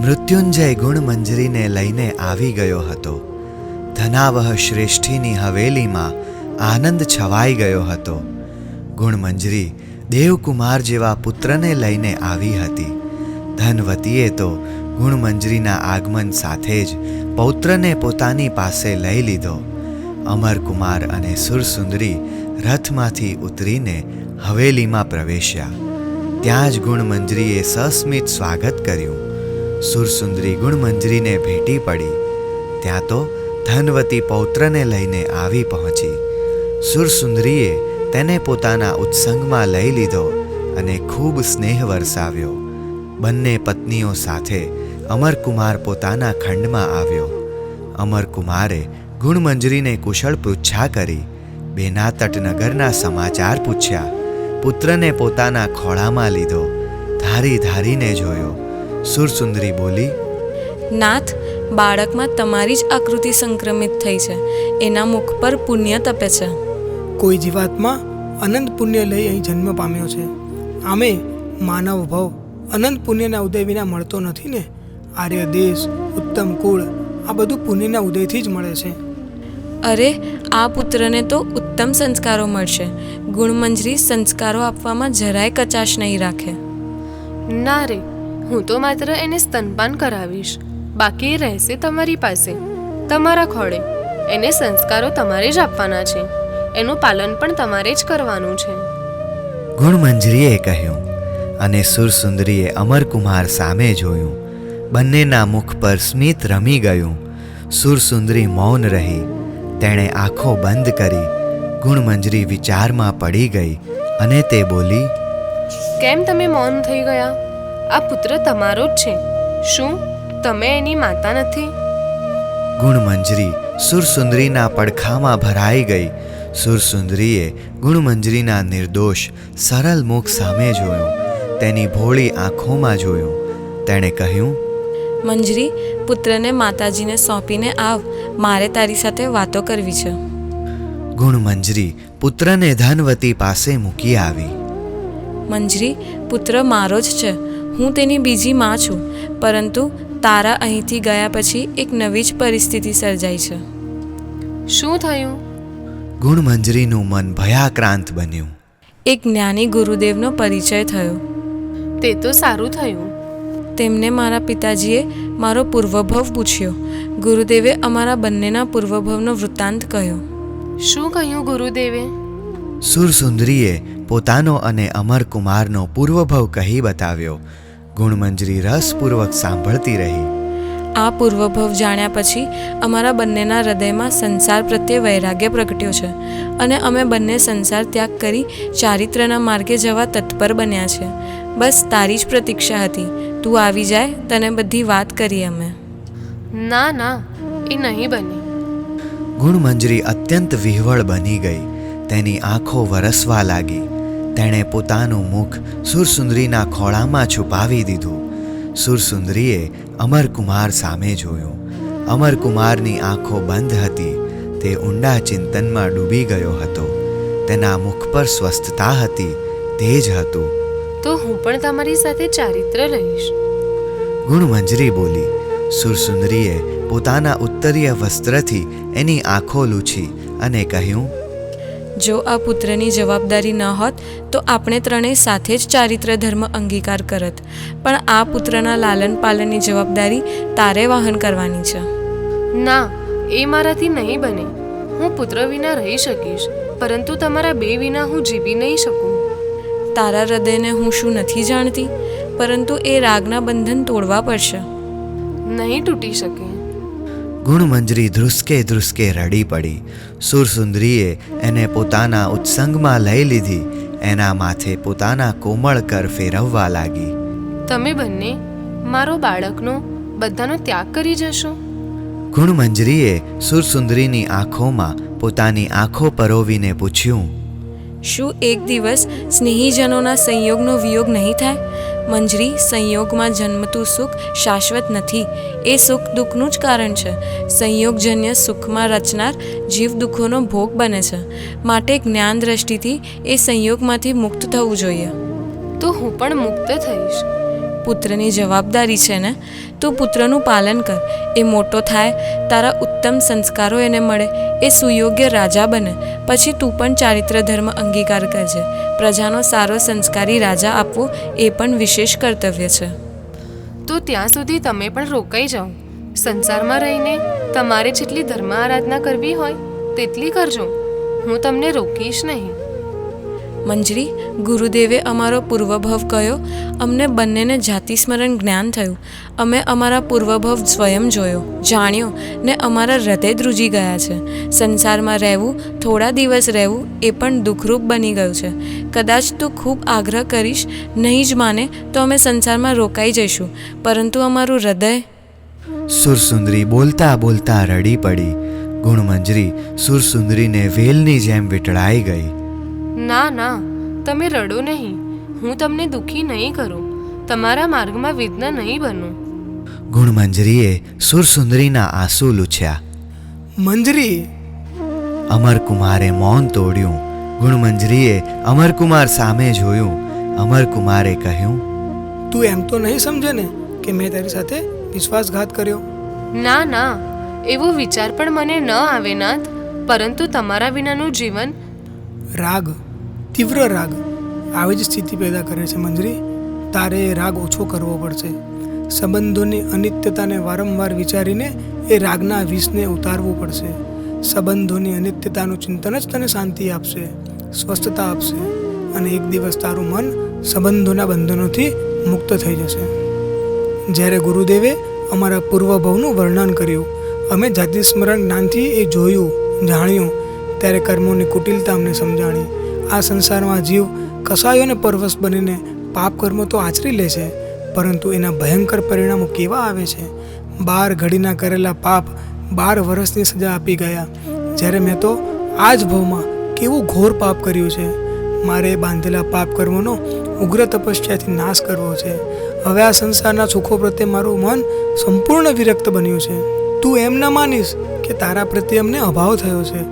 મૃત્યુંજય ગુણમંજરીને લઈને આવી ગયો હતો. ધનાવહ શ્રેષ્ઠીની હવેલીમાં આનંદ છવાઈ ગયો હતો. ગુણમંજરી દેવકુમાર જેવા પુત્રને લઈને આવી હતી. ધનવતીએ તો ગુણમંજરીના આગમન સાથે જ પૌત્રને પોતાની પાસે લઈ લીધો. અમરકુમાર અને સુરસુંદરી રથમાંથી ઉતરીને હવેલીમાં પ્રવેશ્યા. ત્યાં જ ગુણમંજરીએ સસ્મિત સ્વાગત કર્યું. સુરસુંદરી ગુણમંજરીને ભેટી પડી. ત્યાં તો ધનવતી પૌત્રને લઈને આવી પહોંચી. સુરસુંદરીએ તેને પોતાના ઉત્સંગમાં લઈ લીધો અને ખૂબ સ્નેહ વરસાવ્યો. બંને પત્નીઓ સાથે અમરકુમાર પોતાના ખંડમાં આવ્યો. અમરકુમારે ગુણમંજરીને કુશળ પૃચ્છા કરી. બેના તટનગરના સમાચાર પૂછ્યા. પુત્રને પોતાના ખોળામાં લીધો. ધારી ધારીને જોયો. સુરસુંદરી બોલી નાથ બાળકમાં તમારી જ આકૃતિ સંક્રમિત થઈ છે. એના મુખ પર પુણ્ય તપે છે. કોઈ જીવાત્મા અનંત પુણ્ય લઈ અહીં જન્મ પામ્યો છે. આમે માનવ ભવ અનંત પુણ્યના ઉદય વિના મળતો નથી ને? આર્ય દેશ ઉત્તમ કુળ આ બધું પુણ્યના ઉદયથી જ મળે છે. અરે આ પુત્રને તો ઉત્તમ સંસ્કારો મળશે. ગુણમંજરી સંસ્કારો આપવામાં જરાય કચાશ નહીં રાખે. ના રે હું તો માત્ર એને સ્તનપાન કરાવીશ. બાકી એ રહેશે તમારી પાસે. તમારા ખોળે. એને સંસ્કારો તમારે જ આપવાના છે. એનું પાલન પણ તમારે જ કરવાનું છે. ગુણમંજરીએ કહ્યું અને સુરસુંદરીએ અમરકુમાર સામે જોયું. બંનેના મુખ પર સ્મિત રમી ગયું. સુરસુંદરી મૌન રહી. તેણે આંખો બંધ કરી. ગુણમંજરી વિચારમાં પડી ગઈ અને તે બોલી કેમ તમે મૌન થઈ ગયા? આ પુત્ર તમારો જ છે. શું? તમે એની માતા નથી? ગુણમંજરી સુરસુંદરીના પડખામાં ભરાઈ ગઈ. સુરસુંદરીએ ગુણમંજરીના નિર્દોષ સરળ મુખ સામે જોયું. તેની ભોળી આંખોમાં જોયું. તેણે કહ્યું મંજરી પુત્રને માતાજીને સોંપીને આવ. મારે તારી સાથે વાતો કરવી છે. ગુણમંજરી પુત્રને ધનવતી પાસે મૂકી આવી. મંજરી પુત્ર મારો જ છે. હું તેની બીજી માં છું પરંતુ તારા અહીંથી ગયા પછી એક નવી જ પરિસ્થિતિ સર્જાઈ છે. શું થયું? ગુણમંજરીનું મન ભયાક્રાંત બન્યું. એક જ્ઞાની ગુરુદેવનો પરિચય થયો. તે તો સારું થયું. તેમને મારા પિતાજીએ મારો પૂર્વભવ પૂછ્યો. ગુરુદેવે અમારા બંનેના પૂર્વભવનો વૃત્તાંત કહ્યો. શું કહ્યું ગુરુદેવે? સુરસુંદરીએ પોતાનો અને અમરકુમારનો પૂર્વભવ કહી બતાવ્યો. ગુણમંજરી રસપૂર્વક સાંભળતી રહી. આ પૂર્વભવ જાણ્યા પછી અમારા બંનેના હૃદયમાં સંસાર પ્રત્યે વૈરાગ્ય પ્રગટ્યો છે અને અમે બંને સંસાર ત્યાગ કરી ચારિત્રના માર્ગે જવા તત્પર બન્યા છે. બસ તારી જ પ્રતીક્ષા હતી. તું આવી જાય તને બધી વાત કરી અમે. ના ના એ નહીં બની. ગુણમંજરી અત્યંત વિહવળ બની ગઈ. તેની આંખો વરસવા લાગી. તેણે પોતાનું મુખ સુરસુંદરીના ખોળામાં છુપાવી દીધું. સુરસુંદરીએ અમરકુમાર સામે જોયું. અમરકુમારની આંખો બંધ હતી. તે ઊંડા ચિંતનમાં ડૂબી ગયો હતો. તેના મુખ પર સ્વસ્થતા હતી. તે જ હતું. તો હું પણ તમારી સાથે ચારિત્ર રહીશ ગુણમંજરી બોલી. સુરસુંદરીએ પોતાના ઉત્તરીય વસ્ત્રથી એની આંખો લૂછી અને કહ્યું જો આ પુત્રની જવાબદારી ન હોત તો આપણે ત્રણેય સાથે જ ચારિત્ર ધર્મ અંગીકાર કરત. પણ આ પુત્રના લાલન પાલનની જવાબદારી તારે વહન કરવાની છે. ના એ મારાથી નહીં બને. હું પુત્ર વિના રહી શકીશ પરંતુ તમારા બે વિના હું જીવી નહીં શકું. તારા હૃદયને હું શું નથી જાણતી? પરંતુ એ રાગના બંધન તોડવા પડશે. નહીં તૂટી શકે. ગુણમંજરી ધ્રુસકે ધ્રુસકે રડી પડી. સુરસુંદરીએ એને પોતાના ઉત્સંગમાં લઈ લીધી. એના માથે પોતાના કોમળ કર ફેરવવા લાગી. તમે બંને મારો બાળકનો બધાનો ત્યાગ કરી જશો. ગુણમંજરીએ સુરસુંદરીની આંખોમાં પોતાની આંખો પરોવીને પૂછ્યું. શું એક દિવસ સ્નેહીજનોના સંયોગનો વિયોગ નહીં થાય? મંજરી સંયોગમાં જન્મતું સુખ શાશ્વત નથી. એ સુખ દુઃખનું જ કારણ છે. સંયોગજન્ય સુખમાં રચનાર જીવ દુઃખોનો ભોગ બને છે. માટે જ્ઞાન દ્રષ્ટિથી એ સંયોગમાંથી મુક્ત થવું જોઈએ. તો હું પણ મુક્ત થઈશ. પુત્રની જવાબદારી છે ને? તું પુત્રનું પાલન કર. એ મોટો થાય તારા ઉત્તમ સંસ્કારો એને મળે. એ સુયોગ્ય રાજા બને. પછી તું પણ ચારિત્ર ધર્મ અંગીકાર કરજે. પ્રજાનો સારો સંસ્કારી રાજા આપવો એ પણ વિશેષ કર્તવ્ય છે. તો ત્યાં સુધી તમે પણ રોકાઈ જાઓ. સંસારમાં રહીને તમારે જેટલી ધર્મ આરાધના કરવી હોય, તેટલી કરજો. હું તમને રોકીશ નહીં. મંજરી, ગુરુદેવે અમારો પૂર્વભવ કયો, અમને બંનેને જાતિસ્મરણ જ્ઞાન થયું. અમે અમારા પૂર્વભવ સ્વયં જોયો. જાણ્યો ને અમારા હૃદય ધ્રુજી ગયા છે. સંસારમાં રહેવું, થોડા દિવસ રહેવું એ પણ દુઃખરૂપ બની ગયું છે. કદાચ તું ખૂબ આગ્રહ કરીશ, નહીં જ માને તો અમે સંસારમાં રોકાઈ જઈશું. પરંતુ અમારું હૃદય સુરસુંદરી બોલતા બોલતા રડી પડી. ગુણમંજરી સુરસુંદરીને વેલની જેમ વીટળાઈ ગઈ. ના ના તમે રડો નહીં. હું તમને દુઃખી નહીં કરું. તમારા માર્ગમાં વિઘ્ન નહીં બનું. ગુણમંજરીએ સુરસુંદરીના આંસુ લૂછ્યા. મંજરી? અમરકુમારે મૌન તોડ્યું. ગુણમંજરીએ અમરકુમાર સામે જોયું. અમરકુમારે કહ્યું તું એમ તો નહીં સમજે ને કે મેં તારી સાથે વિશ્વાસઘાત કર્યો? ના ના એવો વિચાર પણ મને ન આવે નાથ. પરંતુ તમારા વિનાનું જીવન રાગ. તીવ્ર રાગ આવી જ સ્થિતિ પેદા કરે છે મંજરી. તારે એ રાગ ઓછો કરવો પડશે. સંબંધોની અનિત્યતાને વારંવાર વિચારીને એ રાગના વિષને ઉતારવું પડશે. સંબંધોની અનિત્યતાનું ચિંતન જ તને શાંતિ આપશે, સ્વસ્થતા આપશે અને એક દિવસ તારું મન સંબંધોના બંધનોથી મુક્ત થઈ જશે. જ્યારે ગુરુદેવે અમારા પૂર્વભવનું વર્ણન કર્યું, અમે જાતિ સ્મરણ જ્ઞાનથી એ જોયું, જાણ્યું, ત્યારે કર્મોની કુટિલતા અમને સમજાણી. આ સંસારમાં જીવ કસાયોને પરવશ બનીને પાપ કર્મો તો આચરી લે છે, પરંતુ એના ભયંકર પરિણામો કેવા આવે છે? બાર ઘડીના કરેલા પાપ બાર વર્ષની સજા આપી ગયા. જ્યારે મેં તો આ જ ભાવમાં કેવું ઘોર પાપ કર્યું છે? મારે બાંધેલા પાપ કર્મોનો ઉગ્ર તપસ્યાથી નાશ કરવો છે. હવે આ સંસારના સુખો પ્રત્યે મારું મન સંપૂર્ણ વિરક્ત બન્યું છે. તું એમ ન માનીશ કે તારા પ્રત્યે અમને અભાવ થયો છે.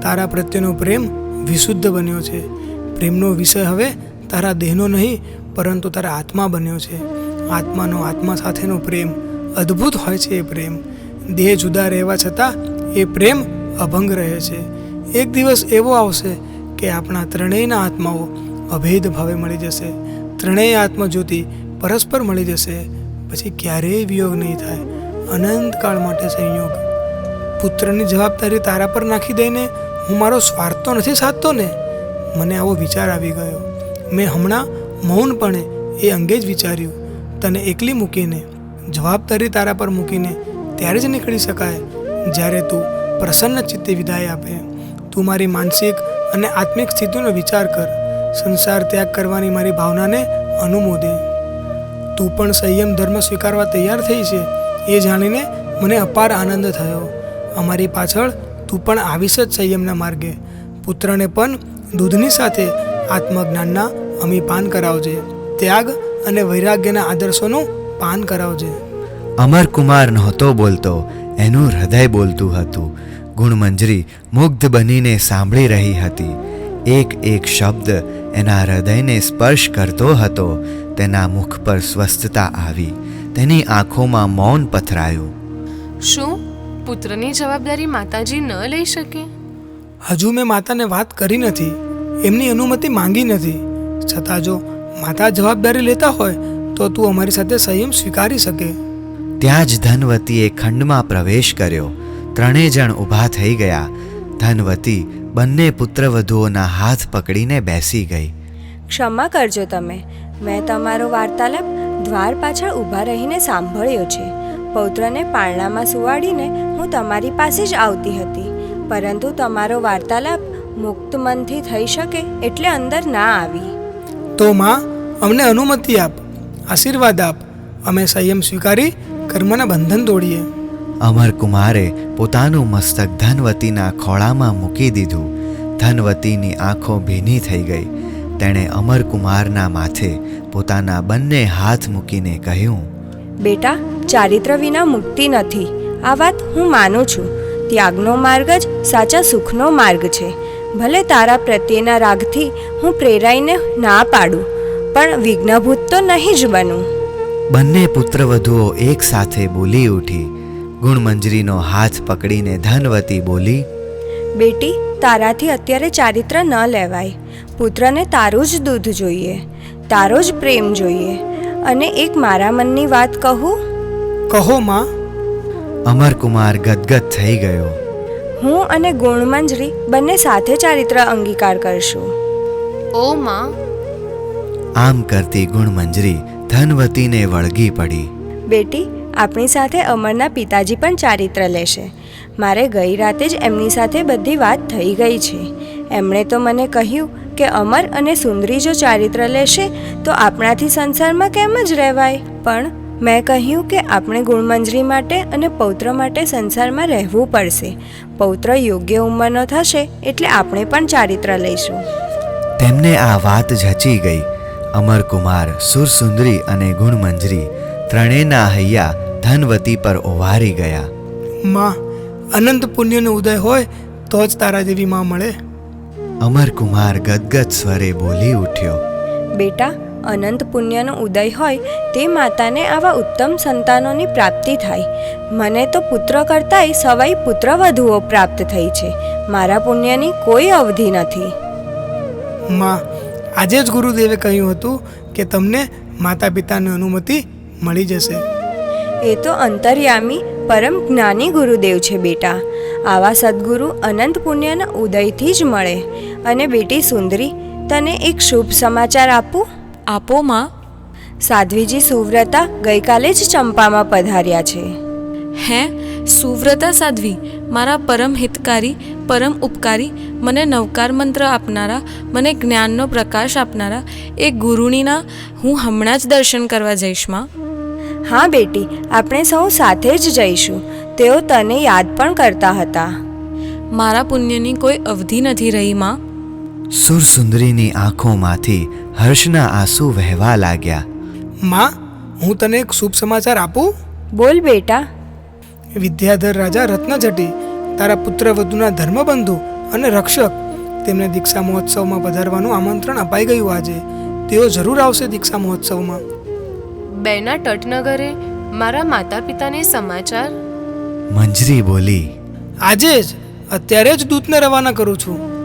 તારા પ્રત્યેનો પ્રેમ વિશુદ્ધ બન્યો છે. પ્રેમનો વિષય હવે તારા દેહનો નહીં, પરંતુ તારા આત્મા બન્યો છે. આત્માનો આત્મા સાથેનો પ્રેમ અદ્ભુત હોય છે એ પ્રેમ. દેહ જુદા રહેવા છતાં એ પ્રેમ અભંગ રહે છે. એક દિવસ એવો આવશે કે આપણા ત્રણેયના આત્માઓ અભેદ ભાવે મળી જશે. ત્રણેય આત્મજ્યોતિ પરસ્પર મળી જશે. પછી ક્યારેય વિયોગ નહીં થાય. અનંતકાળ માટે સંયોગ. પુત્રની જવાબદારી તારા પર નાખી દઈને હું મારો સ્વાર્થ તો નથી સાધતો ને? મને આવો વિચાર આવી ગયો. મેં હમણાં મૌનપણે એ અંગે જ વિચાર્યું. તને એકલી મૂકીને, જવાબદારી તારા પર મૂકીને ત્યારે જ નીકળી શકાય, જ્યારે તું પ્રસન્ન ચિત્તે વિદાય આપે. તું મારી માનસિક અને આત્મિક સ્થિતિનો વિચાર કર. સંસાર ત્યાગ કરવાની મારી ભાવનાને અનુમોદે. તું પણ સંયમ ધર્મ સ્વીકારવા તૈયાર થઈ છે, એ જાણીને મને અપાર આનંદ થયો. અમારી પાછળ તું પણ આવીશ જ સંયમના માર્ગે. પુત્રને પણ દૂધની સાથે આત્મજ્ઞાનના અમીપાન કરાવજે. ત્યાગ અને વૈરાગ્યના આદર્શોનું પાન કરાવજે. અમરકુમાર નહોતો બોલતો એનું હૃદય બોલતું હતું. ગુણમંજરી મુગ્ધ બનીને સાંભળી રહી હતી. એક એક શબ્દ એના હૃદયને સ્પર્શ કરતો હતો તેના મુખ પર સ્વસ્થતા આવી. તેની આંખોમાં મૌન પથરાયું. શું? પુત્રની જવાબદારી માતાજી ન લઈ શકે? હજુ મેં માતાને વાત કરી નથી. એમની અનુમતિ માંગી નથી. છતાં જો માતા જવાબદારી લેતા હોય તો તું અમારી સાથે સંયમ સ્વીકારી શકે. ત્યાં જ ધનવતીએ ખંડમાં પ્રવેશ કર્યો. ત્રણેય જણ ઊભા થઈ ગયા. ધનવતી બંને પુત્રવધુઓના હાથ પકડીને બેસી ગઈ. ક્ષમા કરજો તમે. મેં તમારો વાર્તાલાપ દ્વાર પાછળ ઊભા રહીને સાંભળ્યો છે. પૌત્રને પારણામાં સુવાડીને હું તમારી પાસે જ આવતી હતી. પરંતુ તમારો વાર્તાલાપ મુક્ત મનથી થઈ શકે એટલે અંદર ના આવી. તો માં અમને અનુમતિ આપ આશીર્વાદ આપ. અમે સંયમ સ્વીકારી કર્મના બંધન તોડીએ. અમરકુમારે પોતાનું મસ્તક ધનવતીના ખોળામાં મૂકી દીધું. ધનવતીની આંખો ભીની થઈ ગઈ. તેણે અમરકુમારના માથે પોતાના બંને હાથ મૂકીને કહ્યું બેટા ચારિત્ર વિના મુક્તિ નથી. આ વાત હું માનું છું. ત્યાગનો માર્ગ જ સાચા સુખનો માર્ગ છે. ભલે તારા પ્રત્યેના રાગથી હું પ્રેરાઈને ના પાડું પણ વિઘ્નભૂત તો નહીં જ બનું. બંને પુત્રવધુઓ એક સાથે બોલી ઉઠી ગુણમંજરીનો હાથ પકડીને ધનવતી બોલી બેટી તારાથી અત્યારે ચારિત્ર ન લેવાય. પુત્રને તારું જ દૂધ જોઈએ તારો જ પ્રેમ જોઈએ. અને એક મારા મનની વાત કહું? કહો માં. અમરકુમાર ગદગદ થઈ ગયો. હું અને ગુણમંજરી બંને સાથે ચારિત્ર અંગીકાર કરશું. ઓ માં. આમ કરતી ગુણમંજરી ધનવતીને વળગી પડી. બેટી આપણી સાથે અમરના પિતાજી પણ ચારિત્ર લેશે. મારે ગઈ રાતે જ એમની સાથે બધી વાત થઈ ગઈ છે. એમણે તો મને કહ્યું કે અમર અને સુંદરી જો ચારિત્ર લેશે તો આપણાથી સંસારમાં કેમ જ રહેવાય? પણ મેં કહ્યું કે આપણે ગુણમંજરી માટે અને પૌત્ર માટે સંસારમાં રહેવું પડશે. પૌત્ર યોગ્ય ઉંમરનો થશે એટલે આપણે પણ ચારિત્ર લઈશું. તેમને આ વાત જચી ગઈ. અમરકુમાર સુરસુંદરી અને ગુણમંજરી ત્રણેયના હૈયા ધનવતી પર ઓવારી ગયા. માં અનંત પુણ્યનો ઉદય હોય તો જ તારા જેવી માં મળે. અમરકુમાર ગદગદ સ્વરે બોલી ઉઠ્યો. બેટા અનંત પુણ્યનો ઉદય હોય તે માતાને આવા ઉત્તમ સંતાનોની પ્રાપ્તિ થાય. મને તો પુત્ર કરતાંય સવાઈ પુત્ર વધુઓ પ્રાપ્ત થઈ છે. મારા પુણ્યની કોઈ અવધિ નથી. માં આજે જ ગુરુદેવે કહ્યું હતું કે તમને માતા પિતાની અનુમતિ મળી જશે. એ તો અંતર્યામી પરમ જ્ઞાની ગુરુદેવ છે બેટા. આવા સદગુરુ અનંત પુણ્યના ઉદયથી જ મળે. અને બેટી સુંદરી તને એક શુભ સમાચાર આપું? આપો માં. સાધ્વીજી સુવ્રતા ગઈકાલે જ ચંપામાં પધાર્યા છે. હે સુવ્રતા સાધ્વી મારા પરમ હિતકારી પરમ ઉપકારી મને નવકાર મંત્ર આપનારા મને જ્ઞાનનો પ્રકાશ આપનારા એ ગુરુણીના હું હમણાં જ દર્શન કરવા જઈશમાં. હા બેટી આપણે સૌ સાથે જ જઈશું. તેઓ તને યાદ પણ કરતા હતા. મારા પુણ્યની કોઈ અવધિ નથી રહી માં. સુરસુંદરીની આંખોમાંથી હર્ષના આંસુ વહેવા લાગ્યા. માં હું તને એક શુભ સમાચાર આપું? બોલ બેટા. વિદ્યાધર રાજા રત્નજટી તારા પુત્રવધુના ધર્મબંધુ અને રક્ષક તેમને દીક્ષા મહોત્સવમાં પધારવાનું આમંત્રણ અપાઈ ગયું આજે. તેઓ જરૂર આવશે દીક્ષા મહોત્સવમાં. બેના તટનગરે મારા માતા પિતાને સમાચાર? મંજરી બોલી આજે જ અત્યારે જ દૂતને રવાના કરું છું.